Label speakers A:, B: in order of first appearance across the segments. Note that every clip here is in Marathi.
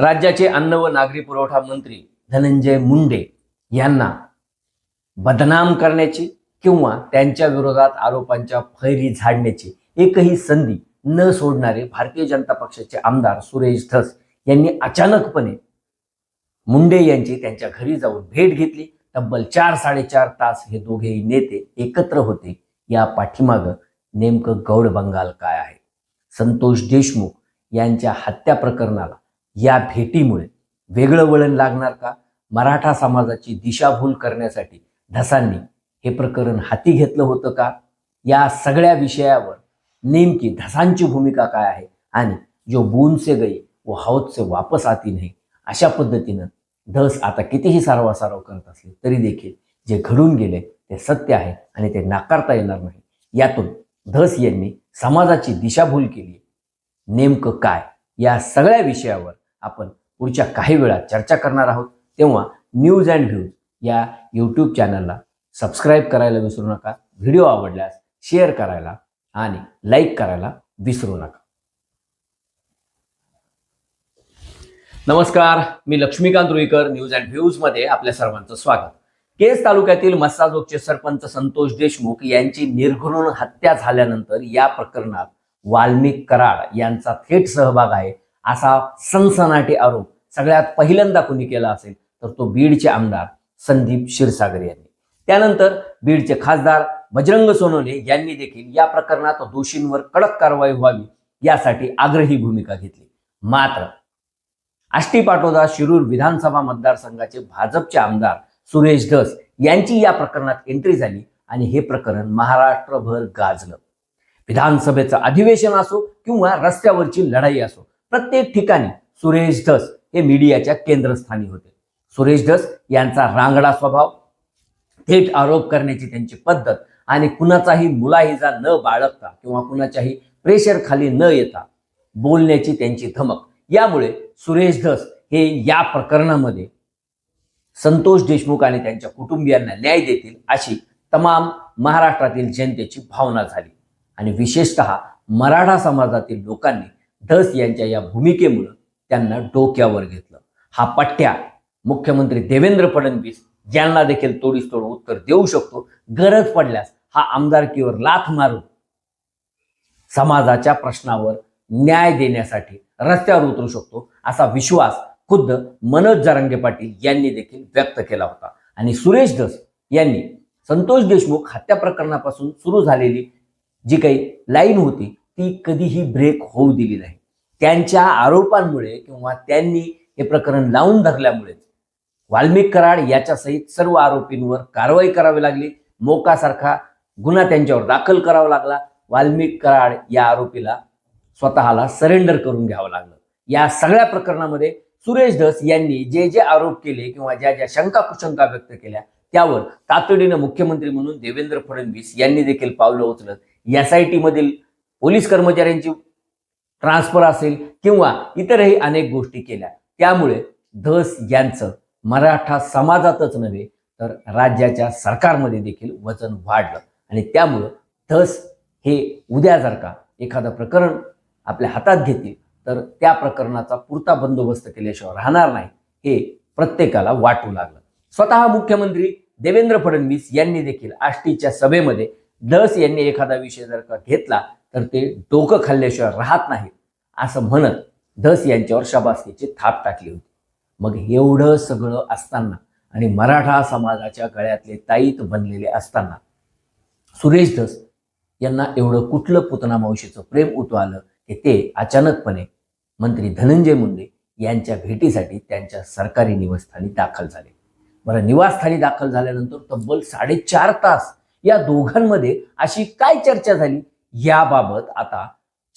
A: राज्याचे अन्न व नागरी पुरवठा मंत्री धनंजय मुंडे यांना बदनाम करण्याची किंवा त्यांच्या विरोधात आरोपांच्या फैरी झाडण्याची एकही संधी न सोडणारे भारतीय जनता पक्षाचे आमदार सुरेश धस यांनी अचानकपणे मुंडे यांची त्यांच्या घरी जाऊन भेट घेतली. तब्बल चार साडेचार तास हे दोघेही नेते एकत्र होते. या पाठीमागं नेमकं गौड बंगाल काय आहे? संतोष देशमुख यांच्या हत्या प्रकरणाला या भेटीमुळे वेगळं वळण लागणार का? मराठा समाजाची दिशाभूल करण्यासाठी धसांनी हे प्रकरण हाती घेतलं होतं का? या सगळ्या विषयावर नेमकी धसांची भूमिका काय आहे आणि जो बून से गई वो हौद से वापस आती नाही अशा पद्धतीनं धस आता कितीही सारवासारव करत असले तरी देखील जे घडून गेले ते सत्य आहे आणि ते नाकारता येणार नाही. यातून धस यांनी समाजाची दिशाभूल केली नेमकं काय? या सगळ्या विषयावर आपण पुढच्या काही वेळात चर्चा करणार आहोत. तेव्हा न्यूज अँड व्ह्यूज या यूट्यूब चॅनलला सबस्क्राईब करायला विसरू नका. व्हिडिओ आवडल्यास शेअर करायला आणि लाईक करायला विसरू नका. नमस्कार मी लक्ष्मीकांत रुईकर न्यूज अँड व्ह्यूजमध्ये आपल्या सर्वांचं स्वागत. केस तालुक्यातील मस्साजोगचे सरपंच संतोष देशमुख यांची निर्घृण हत्या झाल्यानंतर या प्रकरणात वाल्मिक कराड यांचा थेट सहभाग आहे. असा सनसनाटी आरोप सगळ्यात पहिल्यांदा कोणी केला असेल तर तो बीडचे आमदार संदीप क्षीरसागर यांनी. त्यानंतर बीडचे खासदार बजरंग सोनवणे यांनी देखील या प्रकरणात दोषींवर कडक कारवाई व्हावी यासाठी आग्रही भूमिका घेतली. मात्र आष्टी पाटोदा शिरूर विधानसभा मतदारसंघाचे भाजपचे आमदार सुरेश धस यांची या प्रकरणात एंट्री झाली आणि हे प्रकरण महाराष्ट्रभर गाजलं. विधानसभेचं अधिवेशन असो किंवा रस्त्यावरची लढाई असो प्रत्येक ठिकाणी सुरेश धस हे मीडियाच्या केंद्रस्थानी होते. सुरेश धस यांचा रांगडा स्वभाव थेट आरोप करण्याची त्यांची पद्धत आणि कुणाचाही मुलाहिजा न बाळगता किंवा कुणाच्याही प्रेशर खाली न येता बोलण्याची त्यांची धमक. यामुळे सुरेश धस हे या प्रकरणामध्ये संतोष देशमुख आणि त्यांच्या कुटुंबियांना न्याय देतील अशी तमाम महाराष्ट्रातील जनतेची भावना झाली. आणि विशेषतः मराठा समाजातील लोकांनी धस यांच्या या भूमिकेमुळं त्यांना डोक्यावर घेतलं. हा पट्ट्या मुख्यमंत्री देवेंद्र फडणवीस ज्यांना देखील तोडीस तोड उत्तर देऊ शकतो. गरज पडल्यास हा आमदारकीवर लाथ मारून समाजाच्या प्रश्नावर न्याय देण्यासाठी रस्त्यावर उतरू शकतो असा विश्वास खुद्द मनोज जरंगे पाटील यांनी देखील व्यक्त केला होता. आणि सुरेश धस यांनी संतोष देशमुख हत्या प्रकरणापासून सुरू झालेली जी काही लाईन होती ती कधीही ब्रेक होऊ दिली नाही. त्यांच्या आरोपांमुळे किंवा त्यांनी हे प्रकरण लावून धरल्यामुळेच वाल्मिक कराड याच्यासहित सर्व आरोपींवर कारवाई करावी लागली. मोकासारखा गुन्हा त्यांच्यावर दाखल करावा लागला. वाल्मिक कराड या आरोपीला स्वतःला सरेंडर करून घ्यावं लागलं. या सगळ्या प्रकरणामध्ये सुरेश धस यांनी जे जे आरोप केले किंवा ज्या ज्या शंका कुशंका व्यक्त केल्या त्यावर तातडीनं मुख्यमंत्री म्हणून देवेंद्र फडणवीस यांनी देखील पावलं उचलत. एस आय टी मधील पोलीस कर्मचाऱ्यांची ट्रान्सफर असेल किंवा इतरही अनेक गोष्टी केल्या. त्यामुळे धस यांचं मराठा समाजातच नव्हे तर राज्याच्या सरकारमध्ये देखील वजन वाढलं. आणि त्यामुळं धस हे उद्या जर का एखादं प्रकरण आपल्या हातात घेतील तर त्या प्रकरणाचा पुरता बंदोबस्त केल्याशिवाय राहणार नाही हे प्रत्येकाला वाटू लागलं. स्वतः मुख्यमंत्री देवेंद्र फडणवीस यांनी देखील आष्टीच्या सभेमध्ये धस यांनी एखादा विषय जर का घेतला तर ते डोकं खाल्ल्याशिवाय राहत नाहीत असं म्हणत धस यांच्यावर शबासकीची थाप टाकली होती. मग एवढं सगळं असताना आणि मराठा समाजाच्या गळ्यातले ताईत बनलेले असताना सुरेश धस यांना एवढं कुठलं पुतना मावशीचं प्रेम उतवालं आलं की ते अचानकपणे मंत्री धनंजय मुंडे यांच्या भेटीसाठी त्यांच्या सरकारी निवासस्थानी दाखल झाले. बरं निवासस्थानी दाखल झाल्यानंतर तब्बल साडेचार तास या दोघांमध्ये अशी काय चर्चा झाली? याबाबत आता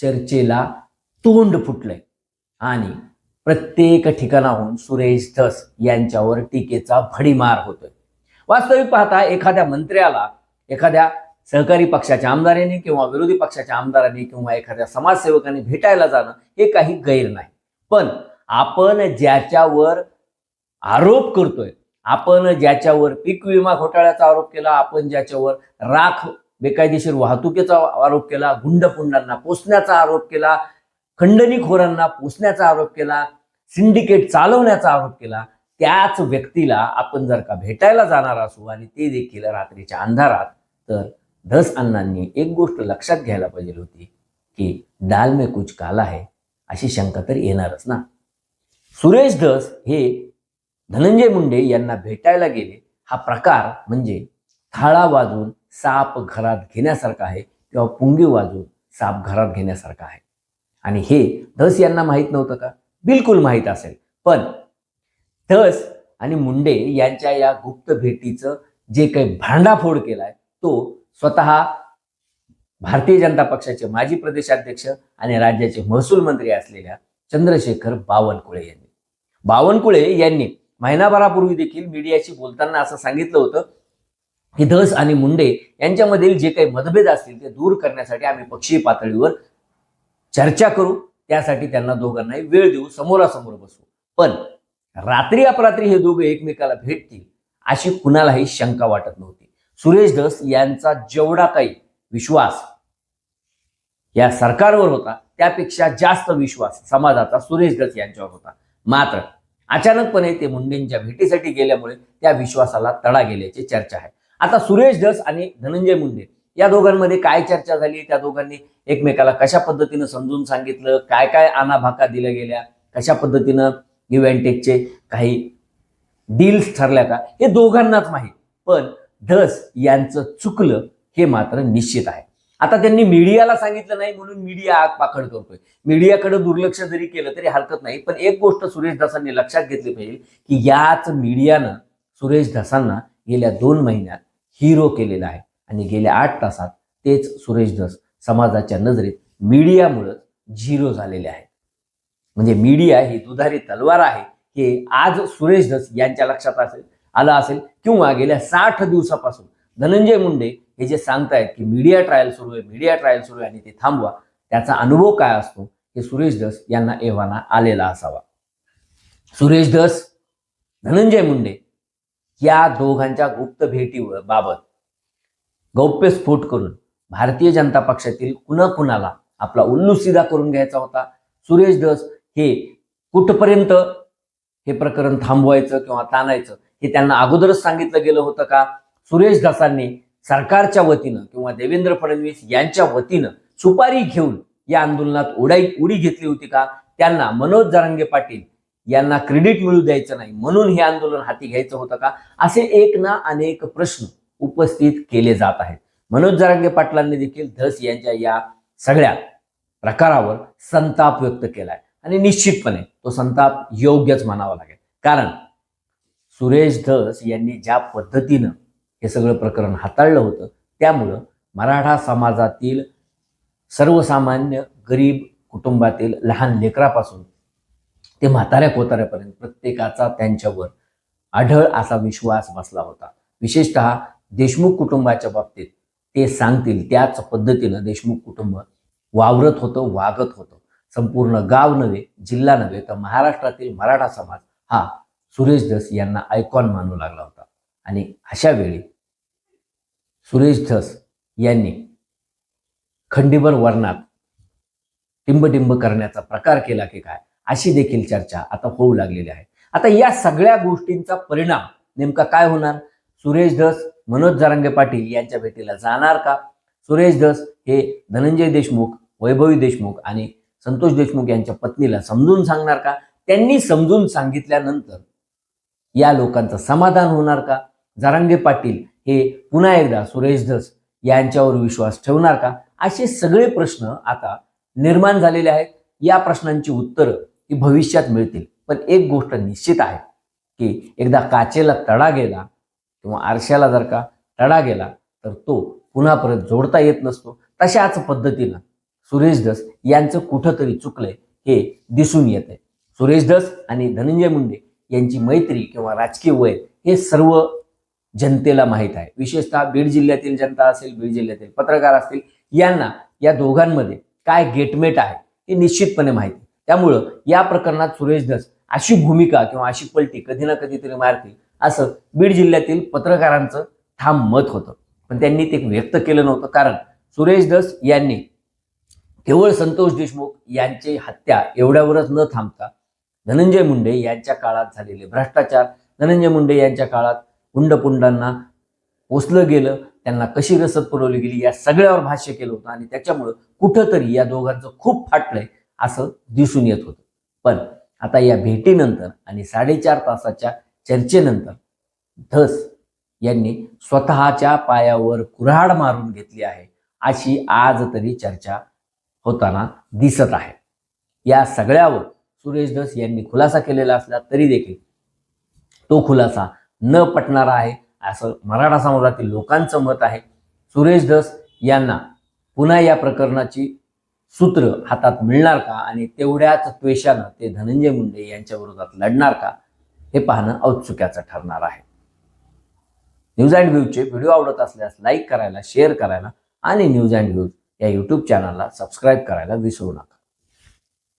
A: चर्चेला तोंड फुटलंय. आणि प्रत्येक ठिकाणाहून सुरेश धस यांच्यावर टीकेचा भडीमार होतोय. वास्तविक पाहता एखाद्या मंत्र्याला एखाद्या सहकारी पक्षाच्या आमदारांनी किंवा विरोधी पक्षाच्या आमदारांनी किंवा एखाद्या समाजसेवकांनी भेटायला जाणं हे काही गैर नाही. पण आपण ज्याच्यावर आरोप करतोय आपण ज्याच्यावर पीक विमा घोटाळ्याचा आरोप केला आपण ज्याच्यावर राख बेकायदेशीर वाहतुकीचा आरोप केला गुंडपुंडांना पोसण्याचा आरोप केला खंडणीखोरांना पोसण्याचा आरोप केला सिंडिकेट चालवण्याचा आरोप केला. त्याच व्यक्तीला आपण जर का भेटायला जाणार असू आणि ते देखील रात्रीच्या अंधारात तर धस अण्णांनी एक गोष्ट लक्षात घ्यायला पाहिजे होती की डाल में कुछ काला है अशी शंका तर येणारच ना. सुरेश धस हे धनंजय मुंडे यांना भेटायला गेले. हा प्रकार म्हणजे थाळा वाजून साप घरात घेण्यासारखा आहे किंवा पुंगी वाजून साप घरात घेण्यासारखा आहे. आणि हे धस यांना माहीत नव्हतं का? बिलकुल माहीत असेल. पण धस आणि मुंडे यांच्या या गुप्त भेटीचं जे काही भांडाफोड केलाय तो स्वतः भारतीय जनता पक्षाचे माजी प्रदेशाध्यक्ष आणि राज्याचे महसूल मंत्री असलेल्या चंद्रशेखर बावनकुळे यांनी. बावनकुळे यांनी महिनाभरापूर्वी देखील मीडियाशी बोलताना असं सांगितलं होतं हे धस आणि मुंडे यांच्यामधील जे काही मतभेद असतील ते दूर करण्यासाठी आम्ही पक्षीय पातळीवर चर्चा करू. त्यासाठी त्यांना दोघांनाही वेळ देऊ. समोरासमोर बसू. पण रात्री अपरात्री हे दोघे एकमेकाला भेटतील अशी कुणालाही शंका वाटत नव्हती. सुरेश धस यांचा जेवढा काही विश्वास या सरकारवर होता त्यापेक्षा जास्त विश्वास समाजाचा सुरेश धस यांच्यावर होता. मात्र अचानकपणे ते मुंडेंच्या भेटीसाठी गेल्यामुळे त्या विश्वासाला तडा गेल्याची चर्चा आहे. आता सुरेश धस आणि धनंजय मुंडे या दोघांमध्ये काय चर्चा झाली? त्या दोघांनी एकमेकाला कशा पद्धतीनं समजून सांगितलं? काय काय आनाभाका दिल्या गेल्या? कशा पद्धतीनं गिव्ह अँड टेकचे काही डील्स ठरल्या का? हे दोघांनाच माहीत. पण धस यांचं चुकलं हे मात्र निश्चित आहे. आता त्यांनी मीडियाला सांगितलं नाही म्हणून मीडिया आग पाखड करतोय. मीडियाकडे दुर्लक्ष जरी केलं तरी हरकत नाही. पण एक गोष्ट सुरेश धसांनी लक्षात घेतली पाहिजे की याच मीडियानं सुरेश धसांना गेल्या दोन महिन्यात हिरो केलेला आहे. आणि गेल्या आठ तासात तेच सुरेश धस समाजाच्या नजरेत मीडियामुळं झिरो झालेले आहेत. म्हणजे मीडिया ही दुधारी तलवार आहे. हे आज सुरेश धस यांच्या लक्षात असेल आलं असेल किंवा गेल्या साठ दिवसापासून. धनंजय मुंडे हे जे सांगतायत की मीडिया ट्रायल सुरू आहे मीडिया ट्रायल सुरू आहे आणि ते थांबवा त्याचा अनुभव काय असतो हे सुरेश धस यांना एव्हाना आलेला असावा. सुरेश धस धनंजय मुंडे या दोघांच्या गुप्त भेटीवर बाबत गौप्यस्फोट करून भारतीय जनता पक्षातील कुणा कुणाला आपला उल्लू सीधा करून घ्यायचा होता? सुरेश धस हे कुठपर्यंत हे प्रकरण थांबवायचं किंवा ताणायचं हे त्यांना अगोदरच सांगितलं गेलं होतं का? सुरेश दासांनी सरकारच्या वतीनं किंवा देवेंद्र फडणवीस यांच्या वतीनं सुपारी घेऊन या आंदोलनात उडाई उडी घेतली होती का? त्यांना मनोज जरांगे पाटील यांना क्रेडिट मिळू द्यायचं नाही. म्हणून हे आंदोलन हाती घ्यायचं होतं का? असे एक ना अनेक प्रश्न उपस्थित केले जात आहेत. मनोज जरांगे पाटलांनी देखील धस यांच्या या सगळ्या प्रकारावर संताप व्यक्त केलाय. आणि निश्चितपणे तो संताप योग्यच म्हणावा लागेल. कारण सुरेश धस यांनी ज्या पद्धतीनं हे सगळं प्रकरण हाताळलं होतं त्यामुळं मराठा समाजातील सर्वसामान्य गरीब कुटुंबातील लहान लेकरापासून ते म्हाताऱ्या कोताऱ्यापर्यंत प्रत्येकाचा त्यांच्यावर आढळ असा विश्वास बसला होता. विशेषतः देशमुख कुटुंबाच्या बाबतीत ते सांगतील त्याच पद्धतीनं देशमुख कुटुंब वावरत होतं वागत होतं. संपूर्ण गाव नव्हे जिल्हा नव्हे तर महाराष्ट्रातील मराठा समाज हा सुरेश धस यांना आयकॉन मानू लागला होता. आणि अशा वेळी सुरेश धस यांनी खंडीबर वर्णात टिंबटिंब करण्याचा प्रकार केला की काय? अशी देखील चर्चा आता होऊ लागलेली आहे. आता या सगळ्या गोष्टींचा परिणाम नेमका काय होणार? सुरेश धस मनोज जरांगे पाटील यांच्या भेटीला जाणार का? सुरेश धस हे धनंजय देशमुख वैभवी देशमुख आणि संतोष देशमुख यांच्या पत्नीला समजून सांगणार का? त्यांनी समजून सांगितल्यानंतर या लोकांचं समाधान होणार का? जरांगे पाटील हे पुन्हा एकदा सुरेश धस यांच्यावर विश्वास ठेवणार का? असे सगळे प्रश्न आता निर्माण झालेले आहेत. या प्रश्नांची उत्तरं ही भविष्यात मिळतील. पण एक गोष्ट निश्चित आहे की एकदा काचेला तडा गेला किंवा आरशाला जर का तडा गेला तर तो पुन्हा परत जोडता येत नसतो. तशाच पद्धतीनं सुरेश धस यांचं कुठंतरी चुकलंय हे दिसून येत आहे सुरेश धस आणि धनंजय मुंडे यांची मैत्री किंवा राजकीय वय हे सर्व जनतेला माहीत आहे. विशेषतः बीड जिल्ह्यातील जनता असेल बीड जिल्ह्यातील पत्रकार असतील यांना या दोघांमध्ये काय गेटमेट आहे हे निश्चितपणे माहिती आहे. त्यामुळं या प्रकरणात सुरेश धस अशी भूमिका किंवा अशी पलटी कधी ना कधीतरी मारतील असं बीड जिल्ह्यातील पत्रकारांचं ठाम मत होतं. पण त्यांनी ते व्यक्त केलं नव्हतं कारण सुरेश धस यांनी केवळ संतोष देशमुख यांची हत्या एवढ्यावरच न थांबता धनंजय मुंडे यांच्या काळात झालेले भ्रष्टाचार धनंजय मुंडे यांच्या काळात हुंडपुंडांना पोचलं गेलं त्यांना कशी रसद पुरवली गेली या सगळ्यावर भाष्य केलं होतं आणि त्याच्यामुळं कुठंतरी या दोघांचं खूप फाटलंय. असं दिसून येत होतं. पण आता या भेटीनंतर आणि साडेचार तासाच्या चर्चेनंतर धस यांनी स्वतःच्या पायावर कुऱ्हाड मारून घेतली आहे अशी आज तरी चर्चा होताना दिसत आहे. या सगळ्यावर सुरेश धस यांनी खुलासा केलेला असला तरी देखील तो खुलासा न पटणारा आहे असं मराठा समाजातील लोकांचं मत आहे. सुरेश धस यांना पुन्हा या प्रकरणाची सूत्र हातात मिळणार का? आणि तेवढ्याच त्वेषानं ते धनंजय मुंडे यांच्या विरोधात लढणार का? हे पाहणं औत्सुक्याचं ठरणार आहे. न्यूज अँड व्ह्यूजचे व्हिडिओ आवडत असल्यास लाईक करायला शेअर करायला आणि न्यूज अँड व्ह्यूज या यूट्यूब चॅनलला सबस्क्राईब करायला विसरू नका.